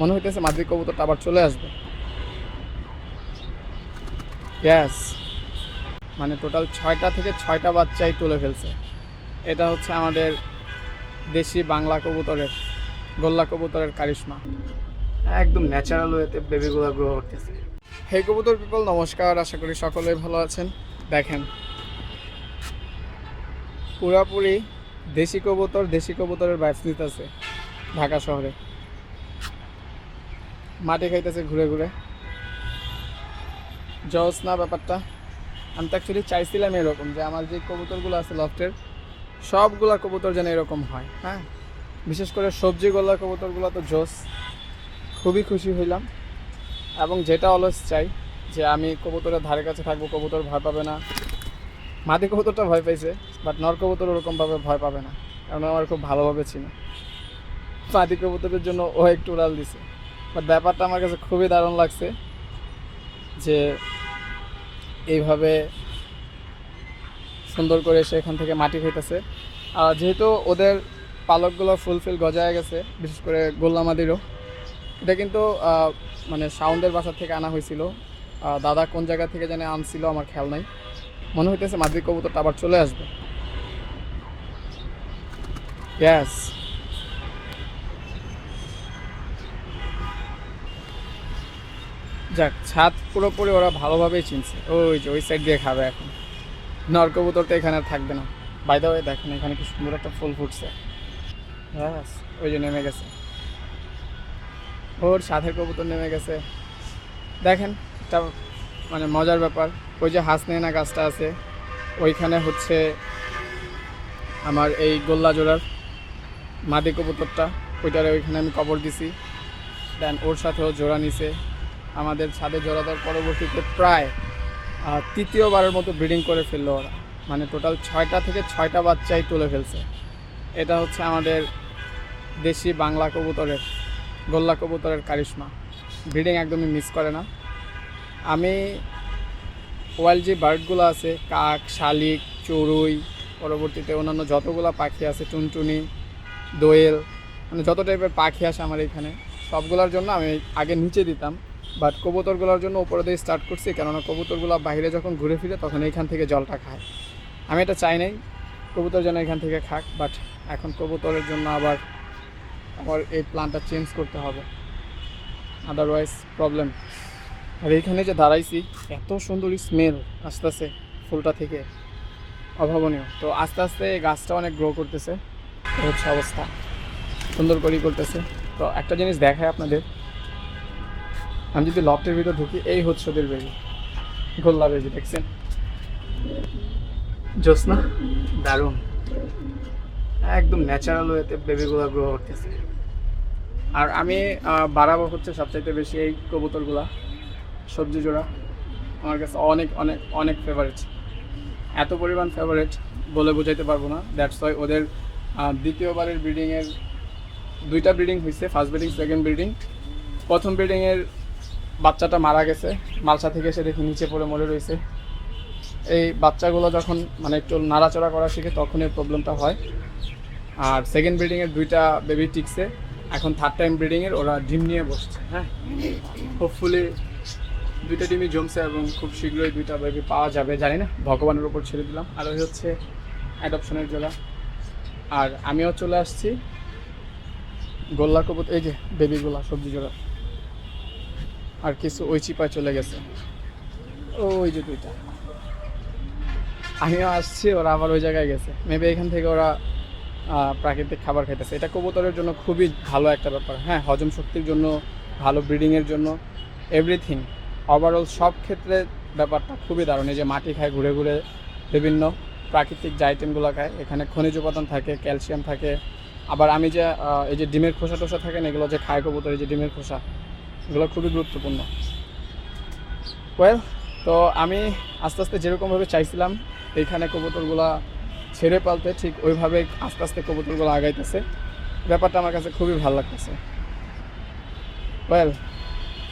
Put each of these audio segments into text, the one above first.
মনে হইতেছে মাদ্রিদ কবুতরটা আবার চলে আসবে। গ্যাস মানে টোটাল ছয়টা থেকে ছয়টা বাচ্চাই তুলে ফেলছে। এটা হচ্ছে আমাদের দেশি বাংলা কবুতরের, গোল্লা কবুতরের কারিশমা। একদম ন্যাচারাল ওয়েতে বেবিগুলো গ্রো করতেছে। হে কবুতর পিপল নমস্কার, আশা করি সকলেই ভালো আছেন। দেখেন, পুরাপুরি দেশি কবুতর, দেশি কবুতরের ব্যাটস নিতেছে ঢাকা শহরে। মাটি খাইতেছে ঘুরে ঘুরে। জস না ব্যাপারটা। আমি তো অ্যাকচুয়ালি চাইছিলাম এরকম যে আমার যে কবুতরগুলো আছে লফটের, সবগুলা কবুতর যেন এরকম হয় হ্যাঁ? বিশেষ করে সবজি গোল্লা কবুতরগুলো তো জোস খুবই খুশি হইলাম। এবং যেটা অলস চাই যে আমি কবুতরের ধারে কাছে থাকব, কবুতর ভয় পাবে না। মাদি কবুতরটা ভয় পাইছে বাট নর কবুতর ওরকমভাবে ভয় পাবে না। কারণ আমার খুব ভালোভাবে চিনি। মাদি কবুতরের জন্য ও একটু উড়াল দিছে। বাট ব্যাপারটা আমার কাছে খুবই দারুণ লাগছে যে এইভাবে সুন্দর করে সে এখান থেকে মাটি খাইতেছে আর যেহেতু ওদের পালকগুলো ফুলফিল গজায় গেছে, বিশেষ করে গোল্লামাদিরও এটা কিন্তু মানে সাউন্ডের বাসা থেকে আনা হয়েছিল। দাদা কোন জায়গা থেকে জানে আনছিল আমার খেয়াল নাই। মনে হইতেছে মাদ্রিদ কবুতরটা আবার চলে আসবে। গ্যাস যাক, ছাদ পুরোপুরি ওরা ভালোভাবেই চিনছে। ওই যে, ওই সাইড দিয়ে খাবে এখন। নর কবুতর তো এখানে থাকবে না। বাইদা ওই দেখেন, এখানে কি সুন্দর একটা ফুল ফুটছে। ব্যাস, ওই যে নেমে গেছে। ওর সাথের কবুতর নেমে গেছে। দেখেন, একটা মানে মজার ব্যাপার। ওই যে হাসনেনা গাছটা আছে, ওইখানে হচ্ছে আমার এই গোল্লা জোড়ার মাদি কবুতরটা। ওইটারে ওইখানে আমি কবর দিছি। দেন ওর সাথেও জোড়া নিছে। আমাদের ছাদে জোড়া দেওয়ার পরবর্তীতে প্রায় তৃতীয়বারের মতো ব্রিডিং করে ফেলল ওরা। মানে টোটাল ছয়টা থেকে ছয়টা বাচ্চাই তুলে ফেলছে। এটা হচ্ছে আমাদের দেশি বাংলা কবুতরের, গোল্লা কবুতরের কারিশমা। ব্রিডিং একদমই মিস করে না। আমি ওয়াইল্ড যে বার্ডগুলো আছে, কাক, শালিক, চড়ুই, পরবর্তীতে অন্যান্য যতগুলো পাখি আছে, টুনটুনি, দোয়েল মানে যত টাইপের পাখি আসে আমার এখানে, সবগুলোর জন্য আমি আগে নিচে দিতাম। বাট কবুতরগুলোর জন্য উপরে দিয়ে স্টার্ট করছি, কেননা কবুতরগুলো বাইরে যখন ঘুরে ফিরে তখন এইখান থেকে জলটা খায়। আমি এটা চাই নাই, কবুতর যেন এখান থেকে খাক বাট এখন কবুতরের জন্য আবার আমার এই প্ল্যানটা চেঞ্জ করতে হবে। আদারওয়াইজ প্রবলেম আর এইখানে যে দাঁড়াইছি, এত সুন্দর স্মেল আসতেছে ফুলটা থেকে। অভাবনীয়। তো আস্তে আস্তে এই গাছটা অনেক গ্রো করতেছে। হচ্ছে অবস্থা। সুন্দর করেই করতেছে তো একটা জিনিস দেখায় আপনাদের। আমি যদি লফটের ভিতর ঢুকি, এই হচ্ছে ওদের বেবি গোল্লা বেবি দেখছেন? জোসনা দারুণ। একদম ন্যাচারাল ওয়েতে বেবিগুলো গ্রো করতেছে। আর আমি বাড়াবো হচ্ছে সবচাইতে বেশি এই কবুতরগুলা, সবজি জোড়া। আমার কাছে অনেক অনেক অনেক ফেভারিট এত পরিমাণ ফেভারিট বলে বোঝাইতে পারব না। দ্যাটস ওয়াই ওদের দ্বিতীয়বারের ব্রিডিংয়ের দুইটা ব্রিডিং হয়েছে ফার্স্ট ব্রিডিং সেকেন্ড ব্রিডিং প্রথম ব্রিডিংয়ের বাচ্চাটা মারা গেছে, মালসা থেকে এসে দেখি নিচে পড়ে মরে রয়েছে। এই বাচ্চাগুলো যখন মানে একটু নাড়াচড়া করা শিখে তখন এই প্রবলেমটা হয়। আর সেকেন্ড ব্রিডিংয়ের দুইটা বেবি টিকছে, এখন থার্ড টাইম ব্রিডিংয়ের ওরা ডিম নিয়ে বসছে হ্যাঁ? হোপফুলি দুইটা ডিমই জমছে এবং খুব শীঘ্রই দুইটা বেবি পাওয়া যাবে, জানি না, ভগবানের উপর ছেড়ে দিলাম। আর ওই হচ্ছে অ্যাডপশনের জোড়া। আর আমিও চলে আসছি, গোল্লা কবুত, এই যে বেবিগুলা সবজি জোড়া। আর কিছু ওই চিপায় চলে গেছে। ওই যে দুইটা। আমিও আসছি, ওরা আবার ওই জায়গায় গেছে। মেবি এখান থেকে ওরা প্রাকৃতিক খাবার খাইতেছে। এটা কবুতরের জন্য খুবই ভালো একটা ব্যাপার। হ্যাঁ হজম শক্তির জন্য, ভালো ব্রিডিংয়ের জন্য এভরিথিং ওভারঅল সব ক্ষেত্রে ব্যাপারটা খুবই দারুণ। এই যে মাটি খায়, ঘুরে ঘুরে বিভিন্ন প্রাকৃতিক যে আইটেমগুলো খায়, এখানে খনিজ উপাদান থাকে ক্যালসিয়াম থাকে। আবার আমি যে এই যে ডিমের খোসা টোসা থাকে না, এগুলো যে খায় কবুতর, এই যে ডিমের খোসা এগুলো খুবই গুরুত্বপূর্ণ। ওয়েল তো আমি আস্তে আস্তে যেরকমভাবে চাইছিলাম, এইখানে কবুতরগুলা ছেড়ে পালতে ঠিক ওইভাবে আস্তে আস্তে কবুতরগুলো আগাইতেছে। ব্যাপারটা আমার কাছে খুবই ভালো লাগতেছে। ওয়েল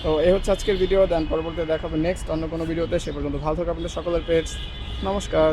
তো এই হচ্ছে আজকের ভিডিও, দেন পরবর্তীতে দেখাবো নেক্সট অন্য কোনো ভিডিওতে। সে পর্যন্ত ভালো থাকো আপনাদের সকলের পেটস। নমস্কার।